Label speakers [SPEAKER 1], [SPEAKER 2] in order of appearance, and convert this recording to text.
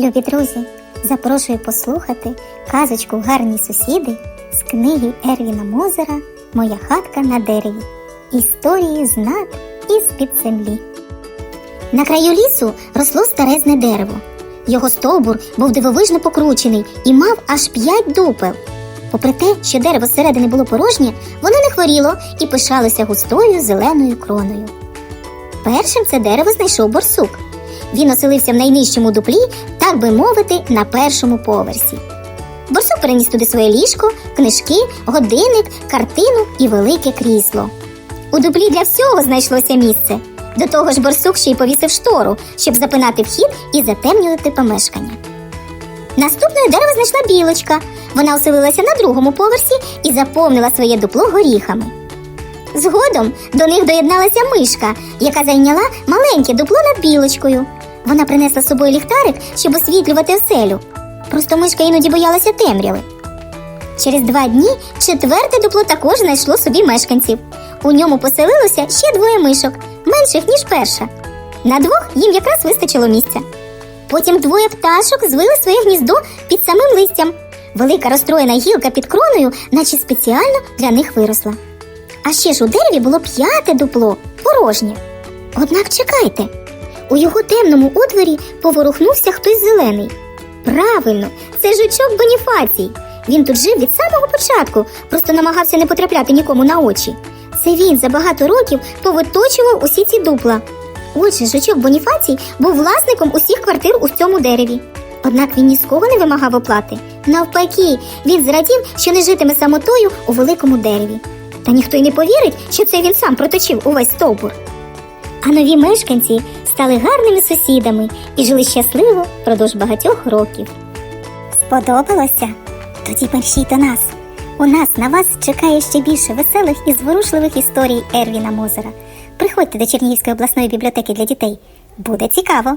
[SPEAKER 1] Любі друзі, запрошую послухати казочку Гарні сусіди з книги Ервіна Мозера Моя хатка на дереві. Історії з над і з-під землі. На краю лісу росло старезне дерево. Його стовбур був дивовижно покручений і мав аж п'ять дупел. Попри те, що дерево зсередини було порожнє, воно не хворіло і пишалося густою зеленою кроною. Першим це дерево знайшов борсук. Він оселився в найнижчому дуплі, так би мовити, на першому поверсі. Борсук переніс туди своє ліжко, книжки, годинник, картину і велике крісло. У дуплі для всього знайшлося місце. До того ж, борсук ще й повісив штору, щоб запинати вхід і затемнювати помешкання. Наступною дерево знайшла білочка. Вона оселилася на другому поверсі і заповнила своє дупло горіхами. Згодом до них доєдналася мишка, яка зайняла маленьке дупло над білочкою. Вона принесла з собою ліхтарик, щоб освітлювати оселю. Просто мишка іноді боялася темряви. Через два дні четверте дупло також знайшло собі мешканців. У ньому поселилося ще двоє мишок, менших, ніж перша. На двох їм якраз вистачило місця. Потім двоє пташок звили своє гніздо під самим листям. Велика розстроєна гілка під кроною, наче спеціально для них виросла. А ще ж у дереві було п'яте дупло, порожнє. Однак чекайте, у його темному отворі поворухнувся хтось зелений. Правильно, це жучок Боніфацій. Він тут жив від самого початку, просто намагався не потрапляти нікому на очі. Це він за багато років повиточував усі ці дупла. Отже, жучок Боніфацій був власником усіх квартир у цьому дереві. Однак він ні з кого не вимагав оплати. Навпаки, він зрадів, що не житиме самотою у великому дереві. Та ніхто й не повірить, що це він сам проточив увесь стовбур. А нові мешканці стали гарними сусідами і жили щасливо впродовж багатьох років. Сподобалося? Тоді першіть до нас. У нас на вас чекає ще більше веселих і зворушливих історій Ервіна Мозера. Приходьте до Чернігівської обласної бібліотеки для дітей. Буде цікаво!